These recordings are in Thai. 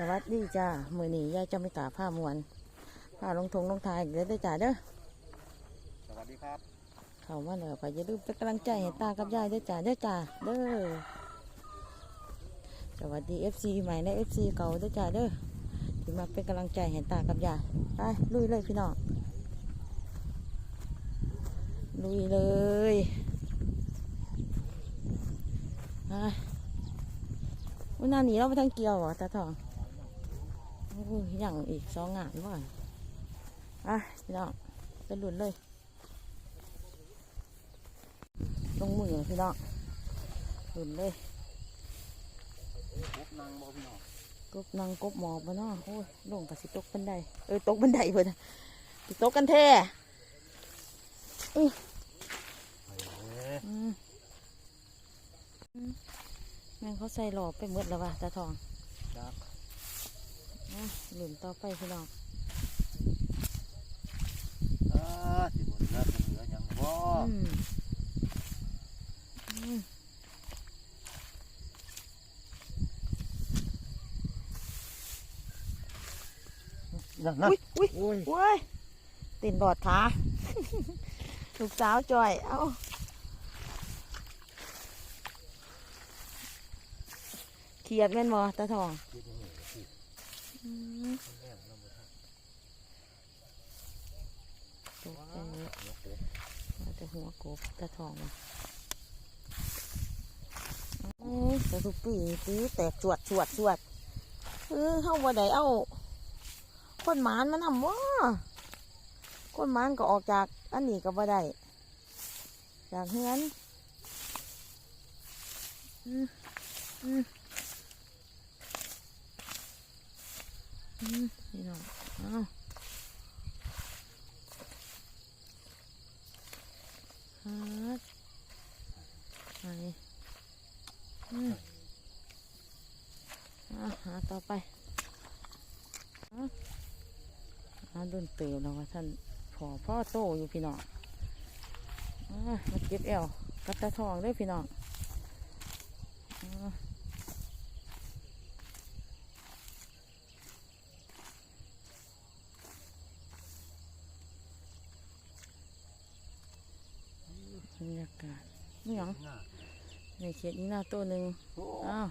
สวัสดีจ้ามือนี้ยายจะไม่ตาผ้ามวนผ้าลงทงลงทายเด้อได้อจ้าเด้อสวัสดีครับ เข้ามาแล้วก็อย่าลืมเป็นกำลังใจให้ตากับยายเด้อจ้าเด้อจ้าเด้อสวัสดีเอฟซีใหม่และเอฟซีเก่าเด้อจ้าเด้อที่มาเป็นกำลังใจให้ตากับยายไปลุยเลยพี่น้องลุยเลยไปวันนั้นหนีเราไปทางเกียวเหรอตาทอง โอ้ยอย่างอีกสองงานว่ะไปพี่น้องไปหลุนเลย ลงมือพี่น้องหลุนเลยพบนางบ่พี่น้องกบนางกบหมอบมาเนาะโอ้ยลงกับสิตกบันไดเออตกบันไดเพิ่นน่ะสิตกกันแท้อืมอืมแม่งเขาใส่หลอบไปหมดแล้วว่ะตาทองจักอะ หลุนต่อไปพี่น้องอ่าสิบนเหลือสิเหลือหยังบ่อืมอืมนั่นนั่นอุ้ยอุ้ยโอ้ยโอ้ยตินบอดขาลูกสาวจอย เอ้าเขียดแม่นบ่ตาทองคิดยังไงสิ อืม แม่นเราบ่ทัน ตกใจเลย หัวโขก มาแต่ หัวกบตาทองมาโอ้ยแต่ทุกปีปีแตกจวดจวดจวดเออเข้าบ่ได้เอาคนหมานมันทำว่าคนหมานก็ออกจากอันนี้ก็บ่ได้จากเฮือนอืมอืมอืมนี่น้องเอา ครับไปอืมอะหาต่อไปอาหาโดนเติมแล้วว่าท่านพอพ่อโตอยู่พี่น้องอามาเก็บเอวกัดตาทองเลยพี่น้องอ่าบรรยากาศนี่หยัง หน้า ใน เขตนี้หน้าตัวหนึ่งโอ้อ้าว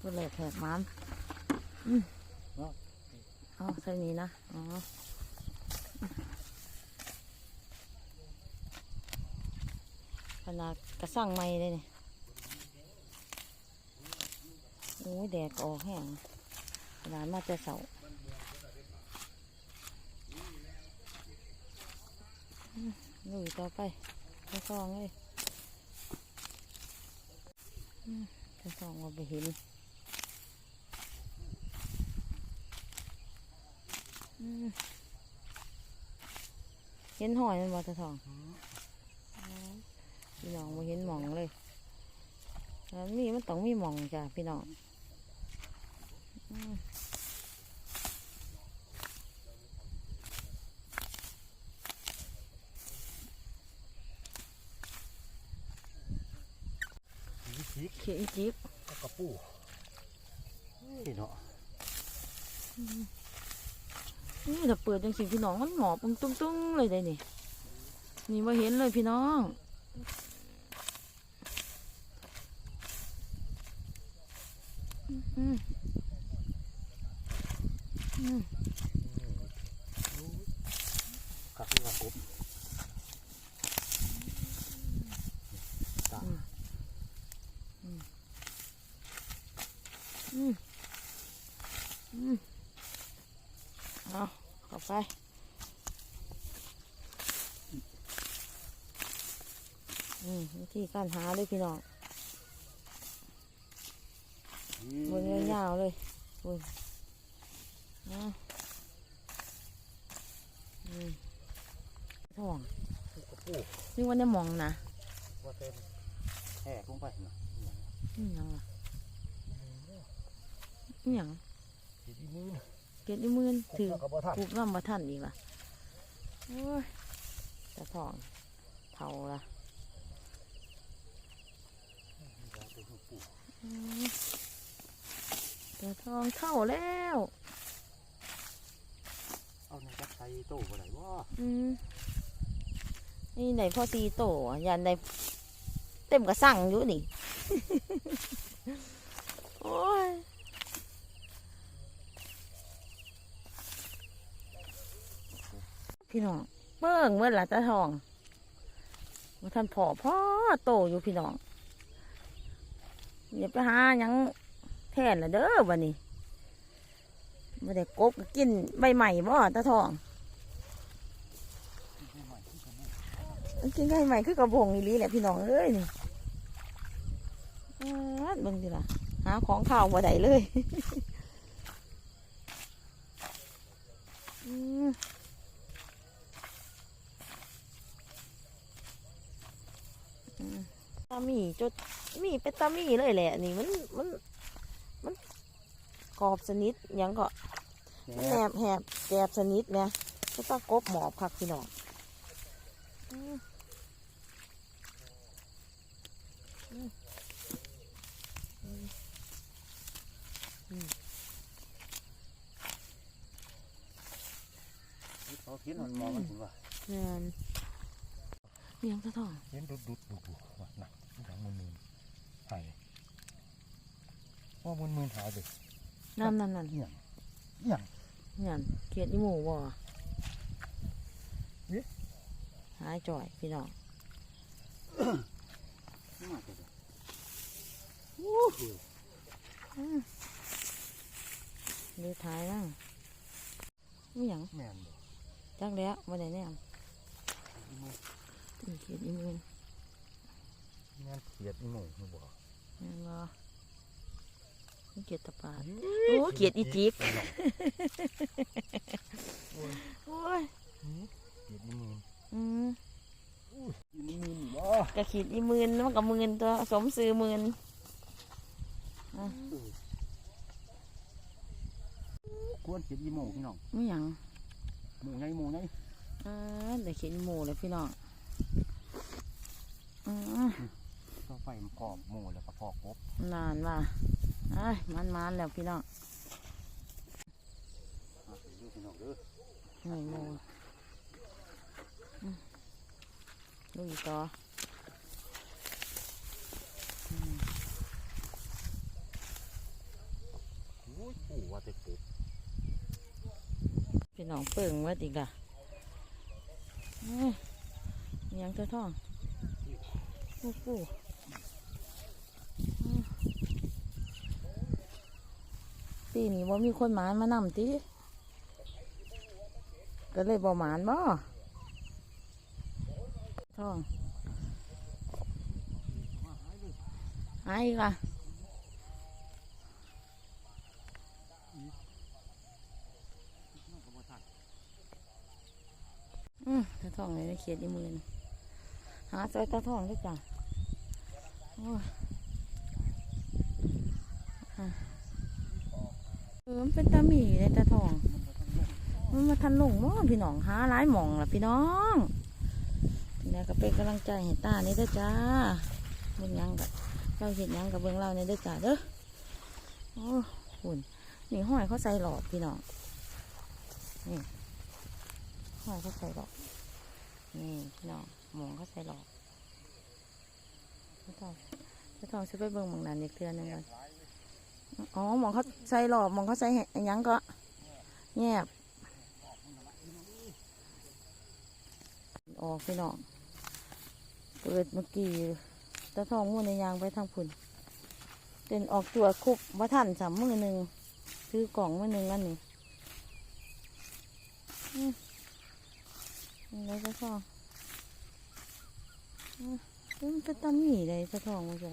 ตัวแหลกแหกมันอืมเอาใส่นี้นะอ๋อขนาดกระสั่งไม่เลยเนี่ยโอ้ยแดดก็ออกแห้งขนาดมาแต่เสาอืมลุยต่อไปกระซองเลย จะส่องเราไปเห็นเห็นหอยมันบ่ตะทองพี่น้องมาเห็นหมองเลยแล้วนี่มันต้องมีหมองจ้ะพี่น้อง อืมวิธีเขียอีจิบกกระปูนี่เนาะนี่ถ้าเปิดจังสิพี่น้องมันหมอบปุ้งตุ้งตุ้งเลยได้นี่นี่มาเห็นเลยพี่น้องอืมอืมกักที่ว่ากบตา อืมอืมเอาเข้าไป อืมวิธีการหาเลยพี่น้องบนยาวๆเลยบนนะอืมท่องกระปูนี่ว่าได้มองนะว่าเต็มแหกลงไปนะนี่หยังล่ะนี่หยังคิดอีมือนะเก็ดในมือถือแล้วก็บ่ทันถูกน้ำมาทันอีกล่ะโอ้ยจะท่องเท่าละ ยา ตัวกระปูอืมตาทองเข้าแล้ว เอาในจักไทยโตบ่ได้บ่อืมนี่ไหนพ่อซีโตอะยันได้เต็มกระสั่งอยู่นี่ โอ้ยพี่น้องเบิ่งเมื่อหละตาทองว่าท่านพ่อพ่อโตอยู่พี่น้อง อย่าไปหายังแทนละเด้อวันนี้ไม่ได้กบกินใบใหม่บ่ตาทองกินได้ไหม่คือกระบงอีหลีแหละพี่น้องเอ้ยนี่เบิ่งดิล่ะหาของข้าวบ่ได้เลย อืมอืม ตามีจดมีเป็นตามีเลยแหละ นี่มันมันมันกรอบสนิทหยังก็มันแหนบแหบแกบสนิทเนี่ยก็ต้องกบหมอบคักพี่น้องอืมเขาเขียนมันมองมันถึงว่า เงินเลี้ยงตะทองเขียนดุดดุดดุดุว่าหนักอย่างมืนมืนหายว่ามืนมืนหายเลยน้ำนั่นนั่นเหี้ยงเหี้ยงเงินเขียดอีหมูบ่เอ๊ะหายจ่อยพี่น้องมาตัวเดียวดูท้ายบ้างไม่หยังแม่นบ่จักแล้วมาได้แน่อี หมูตีเขียดอีหมูแม่นเขียดอีหมูนี่บ่แม่นบ่มันเขียดตะปาดโอ้เขียดอีจิกโอ้ยเขียดอีหมูอืมอีหมูนี่บ่กระขีดอีหมืนมันกับมืนตัวสมซื้อมืนควรเขียดอีหมูพี่น้องไม่หยังหมูใหญ่หมูใหญ่อ่าเดี๋ยวเขียดอีหมูเลยพี่น้อง อืมก็ไฟมันกรอบหมูแล้วก็พอกบนานว่ะไอ้ยมันมันๆแล้วพี่น้องมาดูพี่น้องเด้อหนึ่งโมงอืมดูอีกต่ออืมโอ้ยปู่ว่าแต่กบพี่น้องเปิ่งว่าติกะเอ้ยมีหยังเธอท่อง โอ้โหปีนี้ว่ามีคนหมานมานำติก็เลยบ่หมานบ่ท่องมาหายลยหายอีกล่ะน้องก็บ่ทันอืมตาทองเลยได้เขียดอีมือน หาซอยตาทองด้วยจ้ะโอ้ยอะเออมันเป็นตาหมีเลยตาทอง มันมาทันหลงมั้งพี่น้องหาหลายหมองล่ะพี่น้องนี่ก็เป็นกำลังใจให้ตานี่ด้อจ้าเบิ่งยังกับเราเห็นยังกับเบิ่งเราในเด้อจ้าเด้อโอ้หุ่นนี่ห้อยเขาใส่หลอดพี่น้องนี่ห้อยเขาใส่หลอดนี่พี่น้อง หมองเขาใส่หลอดไม่ต้องไม่ต้องซื้อไปเบิ่งหมองนั้นอีกเทือหนึงก่อนอ๋อหมองเขาใส่หลอดหมองเขาใส่หยังก็แงบออกพี่น้องเปิดเมื่อกี้ตะทองมูในยางไปทางพุ่นเป็นออกตัวคุบมาทันสามมือหนึ่งซื้อกล่องมือหนึ่งอันนี้อืมอะไรตะทอง มันเป็นตาหมีเลยตะทองมันจะ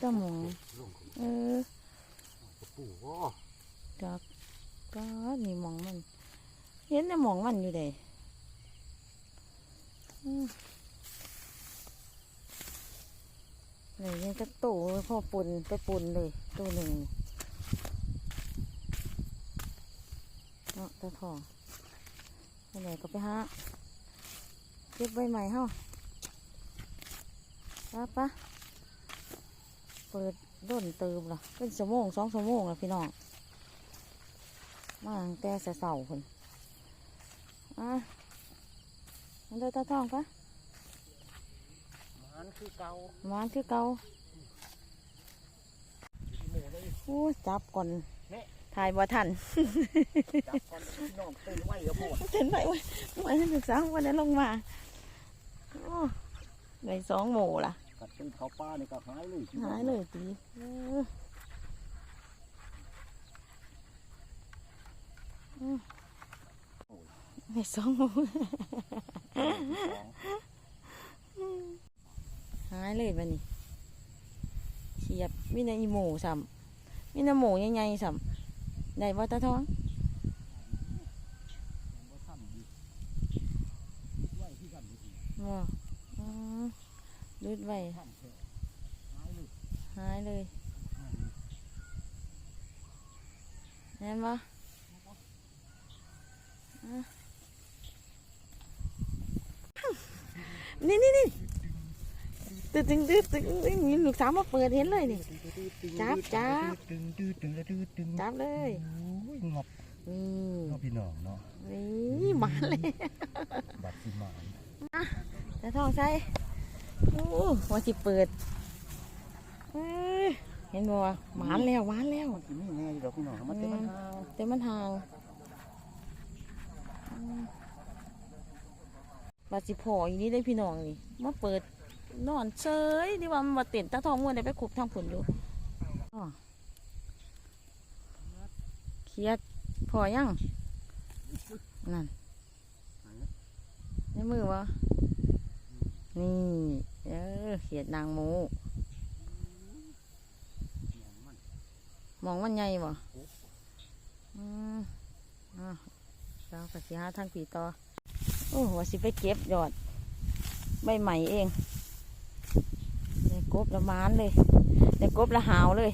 ตาหมองเออปู่บ่ากก็นี่หมองมัน เห็นแต่หมองมันอยู่เด้อืมนี่ยังจะโตพ่อปุ่นไปปุ่นเลยตัวหนึ่งเนาะตาทอง ไปไหนก็ไปหาเก็บใบใหม่เฮาปะปะเปิดด้นเติมละเป็นชั่วโมงสองชั่วโมงละพี่น้องมาตั้งแต่เสาๆคนอะมันเดินตาทองปะมันคือเก่าหวานคือเก่าหมูได้โอ้ยจับก่อนแม่ ถ่ายบ่ทันจับก่อนพี่น้องเต้นไว้กับพวกเห็นไหมว่าวันนั้นศึกษาวันนั้นลงมาโอ้ได้สองหมูล่ะกัดเป็นเขาป้านี่ก็หายเลยหายเลยตีเอออืมได้สองหมูหายเลยบันนี้เฉียบมีในอีหมูสัมมีในหมูใหญ่ๆสัม ได้บ่ตาทองว่าอ๋อดูดไว้หายเลยเห็นปะอะนี่นี่นี่ ตึ๊ดตึงตึ๊ดตึงตึงมีลูกสาวมาเปิดเห็นเลยนี่ จับจับ ตึงตึงตึงตึงตึงจับเลยโอ้ยงบนี่งอบพี่น้องเนาะนี่มาเลยบัดสิมานจะท้องใส่โอ้ว่าสิเปิดเอ้ยเห็นบ่วหวานแล้วหวานแล้วมันสิมีแน่อยู่ดอกพี่น้องมันเต็มมันหาวแต่มันห่างอืมว่าสิพออีนี้ได้พี่น้องนี่มาเปิด นอนเฉยดีว่ามันมาเต็นตาทองม้วนได้ไปขุบทางผุนอยู่เครียดพอยังนั่นในมือวะนี่เออเขียดนางหมูมองมันใหญ่บ่อืมอะเราก็สิหาทางผีต่อ โอ้ว่าสิไปเก็บยอด ใบใหม่เอง กบละมานเลยได้กบละหาวเลย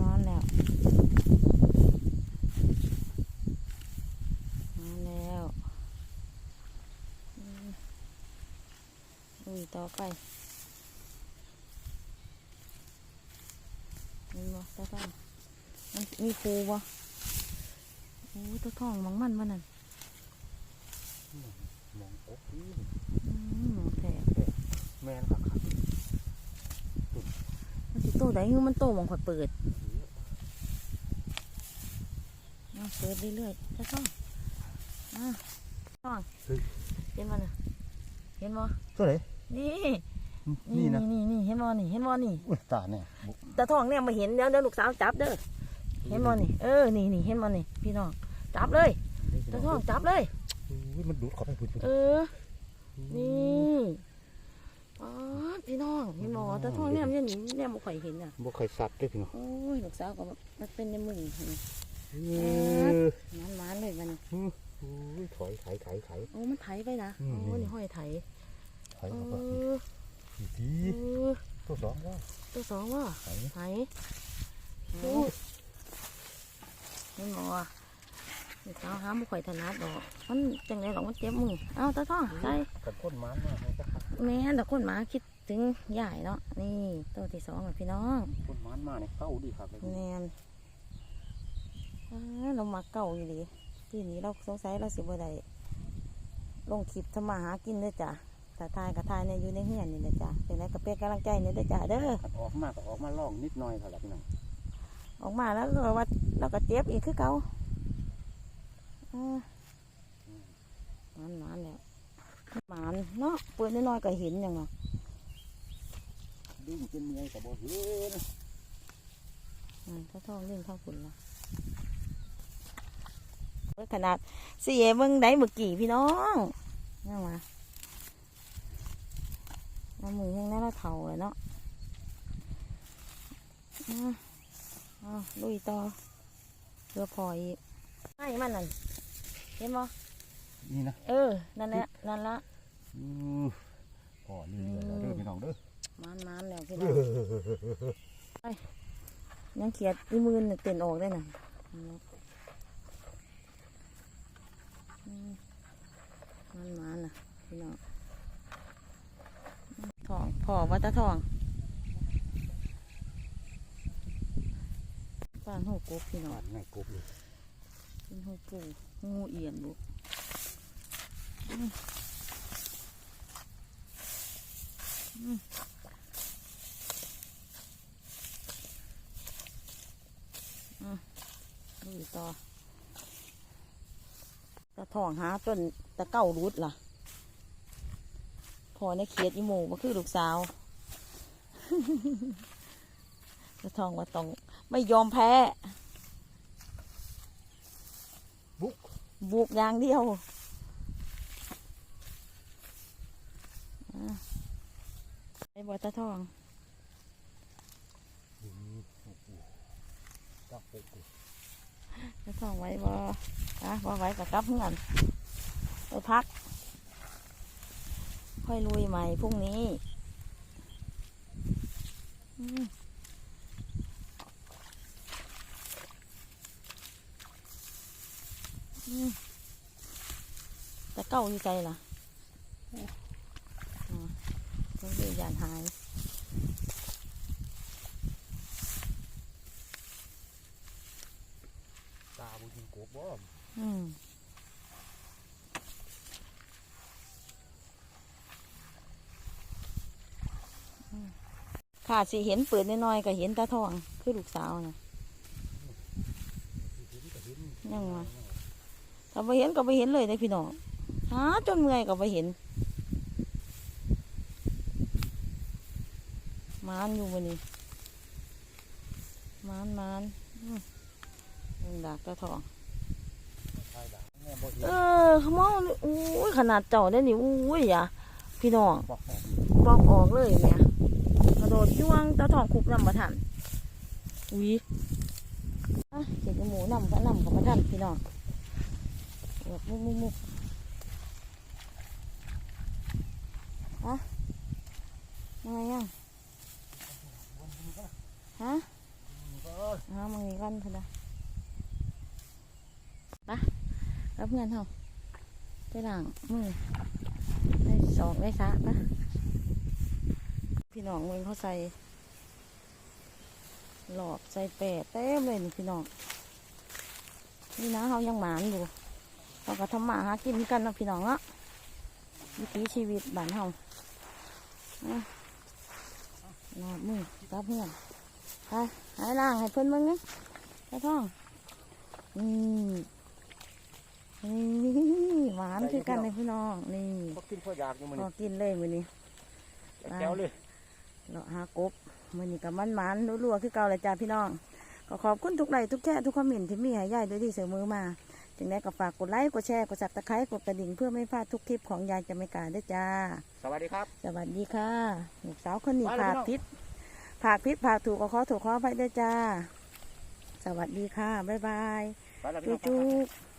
นอนแล้วนอนแล้วอืมอุ้ยต่อไปมีบ่ตาทองมันมีปูบ่โอ้ยตาทองมองมันมันนั่นมองอกนี่อืมแผล แม่นครับครับมันสิโตได้คือมันโตหมองข่อยเปิดเอาเปิดเรื่อยๆตาทองอะทองเห็นมันน่ะเห็นบ่ตัวไหนนี่นี่นะนี่นี่เห็นบ่นี่เห็นบ่นี่อุ้ยตาเนี่ยบุตาทองเนี่ยมาเห็นเดี๋ยวเดี๋ยวลูกสาวจับเด้อเห็นบ่นี่เออนี่นี่เห็นบ่นี่พี่น้องจับเลยตาทองจับเลยอุ้ยมันดูดเข้าไปพุ่นเออนี่อ๋อพี่น้ องเห็นบ่ตาทองเนี่ยมันเนี่ยเนี่ยบ่ค่อยเห็นอะบ่เคยสัตว์เด้อพี่น้องโอ้ยลูกสาวก็มันเป็นในมือเออมันมันๆเลยมันอุ้ยถอยไถไถไถโอ้มันไถไปนะอืมโอ้นี่ห้อยไถไถเอเอาไปออีกทีเออตัวสองว่าตัวสองว่าไถไถโอ้เห็นบ่ว่าลูกสาวหาบ่ค่อยถนัดดอก มันจังได๋ดอกมันเจ็บมือ เอ้าตาทองใส่กันก้นมันมากเลยครับแม่แต่คนหมาคิด ถึงยายเนาะนี่ตัวที่สองอะพี่น้องก้นมันมากเนี่ยเข้าดีครับเลยแนนอ้าเรามาเก่าอยู่ดีที่นี้เราสงสัยเราสิบ่ได้ลงคลิปทำมาหากินเด้อจ้ะแต่ทายกับทายเนี่ยอยู่ในเฮือนนี่แหละจ้ะเป็นไรก็เป็นกำลังใจเนี่ยเด้อจ้ะเด้อกันออกมาก็ออกมาล่องนิดหน่อยครับพี่น้องออกมาแล้วก็ว่าเราก็เจ็บอีกคือเก่าอ่ามันมันแล้วมันเนาะเปิดน้อยๆก็เห็นอย่างเนาะ ดึงจนเมื่อยกับบ่เห็นอืมถ้าท้องเรื่องท้องฝุ่นละขนาดเสียเบิ่งได้เมื่อกี้พี่น้องนี่งมาเอามือยังน่าละเท่าเลยเนาะอ่าเอาลุยต่อเรือพออีกให้มันนั่นเห็นบ่นี่นะเออ นั่นแหละ นั่นละอือพอเรื่อยๆแล้วเด้อพี่น้องเด้อ มันมันแล้วพี่น้องไปยังเขียดอีมือเต็นออกได้น่ะมันมันน่ะพี่น้องทองพอวัตะทองปานหูก๊บพี่น้องไม่ก๊บเลยเป็นหูปูงูเอียนบุกอือืม ต่อตะทองหาจนตะเก้ารุดล่ะ พอในเขียดอีโมก็คือลูกสาวตะทองว่าต้องไม่ยอมแพ้ บุก บุกอย่างเดียวอะไปบ่ตะทองอยู่ นี่โอ้โหตักปุกเลยตะทองไว้บ่อะบ่ไว้กับกลับเพื่อนไปพัก ค่อยลุยใหม่พรุ่งนี้แต่เก้าอยู่ใจล่ะต้องดูยานหาย ตาบุญกบบ่ อืมอืม ค่ะสิเห็นเปิดน้อยๆก็เห็นตาทอง คือลูกสาวนะเนก็เห็นยังวะถ้าไปเห็นก็ไปเห็นเลยนะพี่น้องหาจนเมื่อยก็ไปเห็นมานอยู่วันนี้มานมานอืมดากตาทอง ทายด่างแม่บ่ เห็นเออมองนี่อุ้ยขนาดเจ้าได้นี่อุ้ยอย่าพี่น้องบอกออกปอกออกเลยเนี่ยกระโดดย่วงตาทองคุบนำมาทันอุ้ยอะเห็นหมูนำก็นำกับมาทันพี่น้องแบบมุกมุกมุกอะมาไงยังฮะฮะมึงนี่กันเถอะนะไป รับเงินเฮาไปหลังมือได้สองได้สามปะพี่น้องเมืองเขาใส่หลอบใส่แปดเต็มเลยนี่พี่น้องนี่นะเขายังหมานอยู่เราก็ทำหมาหากินกันนะพี่น้องเนาะวิถีชีวิตบ้านเฮานะหลอบมือกับเพื่อนไปหายล่างให้เพิ่อนมึงนะกระท่องนี่ นี่หวานคือกันเลยพี่น้องนี่บ่กินข้าวยากอยู่มื้อพอนี้กินเลยมือนี้แก้วเลยเราหากบมือนี้กับมันมันๆรัวๆคือเก่าเลยจ้าพี่น้องก็ขอบคุณทุกไลค์ทุกแชร์ทุกคอมเมนต์ที่มีให้ยายโดยดีเสมอมาจึงได้ก็ฝากกดไลค์กดแชร์กดซับสไครต์กดกระดิ่งเพื่อไม่พลาดทุกคลิปของยายจะไม่กาด้วยจ้า สวัสดีครับ สวัสดีค่ะลูกสาวคนนี้มาแล้วผากพี่น้องพิษผากพิษผากถูกก็ขอถูกขอไปด้วยจ้า สวัสดีค่ะ บ๊ายบายไปแล้วพี่จุ๊น้องจุ๊บ